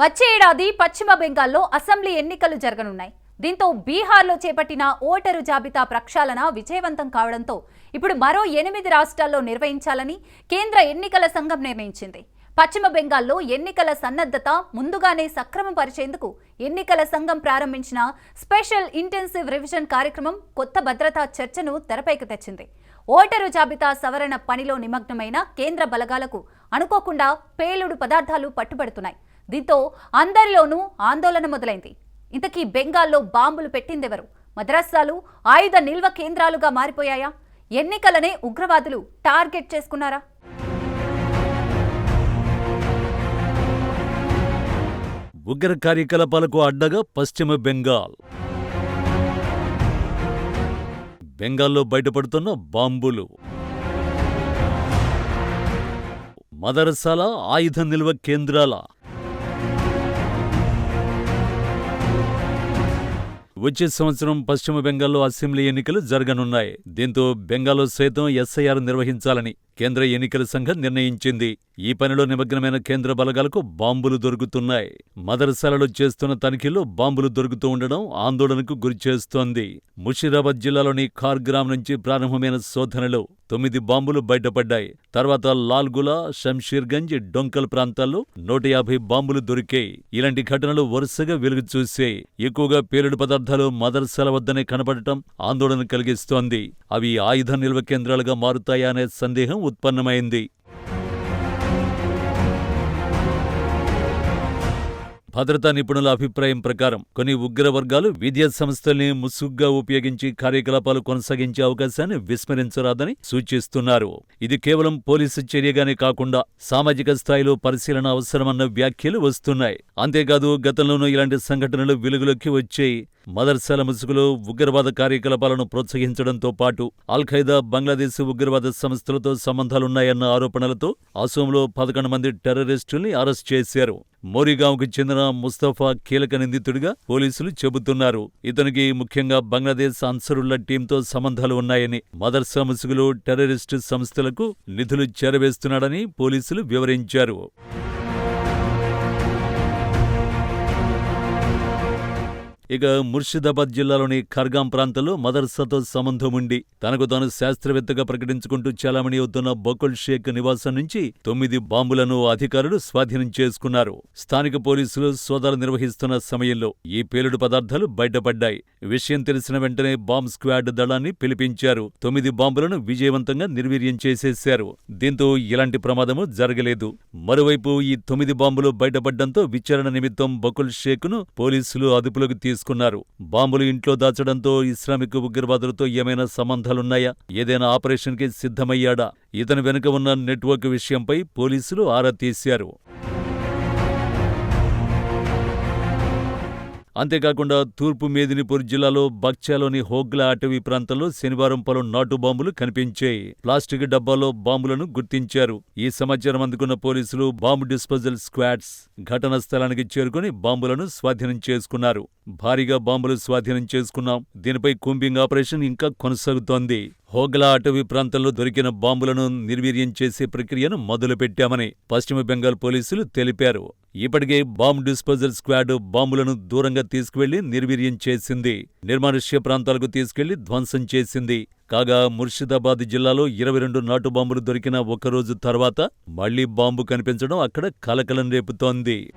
వచ్చే ఏడాది పశ్చిమ బెంగాల్లో అసెంబ్లీ ఎన్నికలు జరగనున్నాయి. దీంతో బీహార్లో చేపట్టిన ఓటరు జాబితా ప్రక్షాళన విజయవంతం కావడంతో ఇప్పుడు మరో ఎనిమిది రాష్ట్రాల్లో నిర్వహించాలని కేంద్ర ఎన్నికల సంఘం నిర్ణయించింది. పశ్చిమ బెంగాల్లో ఎన్నికల సన్నద్ధత ముందుగానే సక్రమపరిచేందుకు ఎన్నికల సంఘం ప్రారంభించిన స్పెషల్ ఇంటెన్సివ్ రివిజన్ కార్యక్రమం కొత్త భద్రతా చర్చను తెరపైకి తెచ్చింది. ఓటరు జాబితా సవరణ పనిలో నిమగ్నమైన కేంద్ర బలగాలకు అనుకోకుండా పేలుడు పదార్థాలు పట్టుబడుతున్నాయి. దీంతో అందరిలోనూ ఆందోళన మొదలైంది. ఇంతకీ బెంగాల్లో బాంబులు పెట్టిందెవరు? మద్రాసాలు ఆయుధ నిల్వ కేంద్రాలుగా మారిపోయాయా? ఎన్నికలనే ఉగ్రవాదులు టార్గెట్ చేసుకున్నారా? ఉగ్ర కార్యకలాపాలకు అడ్డగా పశ్చిమ బెంగాల్. బెంగాల్లో బయటపడుతున్న బాంబులు. మదరసాల ఆయుధ నిల్వ కేంద్రాల వచ్చే సంవత్సరం పశ్చిమ బెంగాల్లో అసెంబ్లీ ఎన్నికలు జరగనున్నాయి. దీంతో బెంగాల్లో సైతం ఎస్ఐఆర్ నిర్వహించాలని కేంద్ర ఎన్నికల సంఘం నిర్ణయించింది. ఈ పనిలో నిమగ్నమైన కేంద్ర బలగాలకు బాంబులు దొరుకుతున్నాయి. మదరసాలలో చేస్తున్న తనిఖీల్లో బాంబులు దొరుకుతూ ఉండడం ఆందోళనకు గురిచేస్తోంది ముషీరాబాద్ జిల్లాలోని ఖార్గ్రామ్ నుంచి ప్రారంభమైన శోధనలో తొమ్మిది బాంబులు బయటపడ్డాయి. తర్వాత లాల్గులా షంషీర్గంజ్ డొంకల్ ప్రాంతాల్లో నూట యాభై బాంబులు దొరికాయి. ఇలాంటి ఘటనలు వరుసగా వెలుగు చూసాయి ఎక్కువగా పేలుడు పదార్థాలు మదర్సాల వద్దనే కనపడటం ఆందోళన కలిగిస్తోంది. అవి ఆయుధ నిల్వ కేంద్రాలుగా మారుతాయా అనే సందేహం ఉత్పన్నమైంది. భద్రతా నిపుణుల అభిప్రాయం ప్రకారం కొన్ని ఉగ్రవర్గాలు విద్యా సంస్థల్ని ముసుగ్గా ఉపయోగించి కార్యకలాపాలు కొనసాగించే అవకాశాన్ని విస్మరించరాదని సూచిస్తున్నారు. ఇది కేవలం పోలీసు చర్యగానే కాకుండా సామాజిక స్థాయిలో పరిశీలన అవసరమన్న వ్యాఖ్యలు వస్తున్నాయి. అంతేకాదు గతంలోనూ ఇలాంటి సంఘటనలు వెలుగులోకి వచ్చాయి. మదర్సాల ముసుగులో ఉగ్రవాద కార్యకలాపాలను ప్రోత్సహించడంతో పాటు అల్ఖైదా బంగ్లాదేశ్ ఉగ్రవాద సంస్థలతో సంబంధాలున్నాయన్న ఆరోపణలతో అసోంలో పదకొండు మంది టెర్రరిస్టుల్ని అరెస్ట్ చేశారు. మోరిగాంకు చెందిన ముస్తఫా కీలక నిందితుడిగా పోలీసులు చెబుతున్నారు. ఇతనికి ముఖ్యంగా బంగ్లాదేశ్ అన్సరుల్లా టీంతో సంబంధాలు ఉన్నాయని మదర్సా ముసుగులో టెర్రరిస్టు సంస్థలకు నిధులు చేరవేస్తున్నాడని పోలీసులు వివరించారు. ఇక ముర్షిదాబాద్ జిల్లాలోని ఖర్గాం ప్రాంతంలో మదర్సాతో సంబంధం ఉండి తనకు తాను శాస్త్రవేత్తగా ప్రకటించుకుంటూ చలామణి అవుతున్న బకుల్ షేక్ నివాసం నుంచి తొమ్మిది బాంబులను అధికారులు స్వాధీనం చేసుకున్నారు. స్థానిక పోలీసులు సోదాలు నిర్వహిస్తున్న సమయంలో ఈ పేలుడు పదార్థాలు బయటపడ్డాయి. విషయం తెలిసిన వెంటనే బాంబ్ స్క్వాడ్ దళాన్ని పిలిపించారు. తొమ్మిది బాంబులను విజయవంతంగా నిర్వీర్యం చేసేశారు. దీంతో ఇలాంటి ప్రమాదము జరగలేదు. మరోవైపు ఈ తొమ్మిది బాంబులు బయటపడ్డంతో విచారణ నిమిత్తం బకుల్ షేక్ను పోలీసులు అదుపులోకి తీసుకున్నారు. బాంబులు ఇంట్లో దాచడంతో ఇస్లామిక్ ఉగ్రవాదులతో ఏమైనా సంబంధాలున్నాయా? ఏదైనా ఆపరేషన్కి సిద్ధమయ్యాడా? ఇతని వెనుక ఉన్న నెట్వర్క్ విషయంపై పోలీసులు ఆరా తీశారు. అంతేకాకుండా తూర్పు మేదినిపూర్ జిల్లాలో బక్చాలోని హోగ్లా అటవీ ప్రాంతంలో శనివారం పలు నాటు బాంబులు కనిపించాయి. ప్లాస్టిక్ డబ్బాలో బాంబులను గుర్తించారు. ఈ సమాచారం అందుకున్న పోలీసులు బాంబు డిస్పోజల్ స్క్వాడ్స్ ఘటనా స్థలానికి చేరుకుని బాంబులను స్వాధీనం చేసుకున్నారు. భారీగా బాంబులు స్వాధీనం చేసుకున్నాం. దీనిపై కూంబింగ్ ఆపరేషన్ ఇంకా కొనసాగుతోంది. హోగ్లా అటవీ ప్రాంతంలో దొరికిన బాంబులను నిర్వీర్యం చేసే ప్రక్రియను మొదలుపెట్టామని పశ్చిమ బెంగాల్ పోలీసులు తెలిపారు. ఇప్పటికే బాంబ్ డిస్పోజల్ స్క్వాడ్ బాంబులను దూరంగా తీసుకువెళ్ళి నిర్వీర్యం చేసింది. నిర్మానుష్య ప్రాంతాలకు తీసుకెళ్ళి ధ్వంసం చేసింది. కాగా ముర్షిదాబాద్ జిల్లాలో ఇరవై రెండు నాటు బాంబులు దొరికిన ఒక్కరోజు తర్వాత మళ్ళీ బాంబు కనిపించడం అక్కడ కలకలం రేపుతోంది.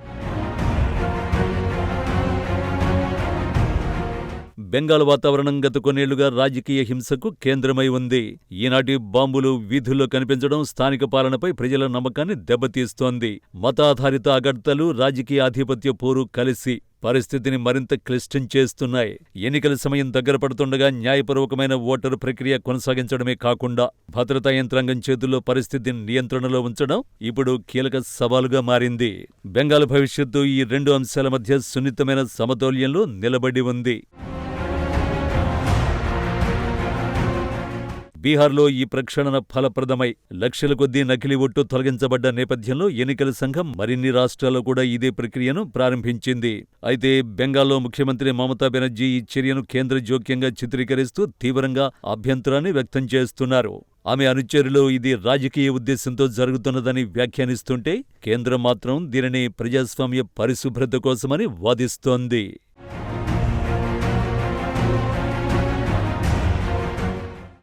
బెంగాల్ వాతావరణం గత కొన్నేళ్ళుగా రాజకీయ హింసకు కేంద్రమై ఉంది. ఈనాటి బాంబులు వీధుల్లో కనిపించడం స్థానిక పాలనపై ప్రజల నమ్మకాన్ని దెబ్బతీస్తోంది. మతాధారిత అగడ్తలు రాజకీయ ఆధిపత్య పోరు కలిసి పరిస్థితిని మరింత క్లిష్టం చేస్తున్నాయి. ఎన్నికల సమయం దగ్గర పడుతుండగా న్యాయపూర్వకమైన ఓటరు ప్రక్రియ కొనసాగించడమే కాకుండా భద్రతా యంత్రాంగం చేతుల్లో పరిస్థితిని నియంత్రణలో ఉంచడం ఇప్పుడు కీలక సవాలుగా మారింది. బెంగాల్ భవిష్యత్తు ఈ రెండు అంశాల మధ్య సున్నితమైన సమతౌల్యంలో నిలబడి ఉంది. బీహార్లో ఈ ప్రక్షాళన ఫలప్రదమై లక్షల కొద్దీ నకిలీ ఓట్టు తొలగించబడ్డ నేపథ్యంలో ఎన్నికల సంఘం మరిన్ని రాష్ట్రాల్లో కూడా ఇదే ప్రక్రియను ప్రారంభించింది. అయితే బెంగాల్లో ముఖ్యమంత్రి మమతా బెనర్జీ ఈ చర్యను కేంద్ర జోక్యంగా చిత్రీకరిస్తూ తీవ్రంగా అభ్యంతరాన్ని వ్యక్తం చేస్తున్నారు. ఆమె అనుచరులు ఇది రాజకీయ ఉద్దేశంతో జరుగుతున్నదని వ్యాఖ్యానిస్తుంటే కేంద్రం మాత్రం దీనిని ప్రజాస్వామ్య పరిశుభ్రత కోసమని వాదిస్తోంది.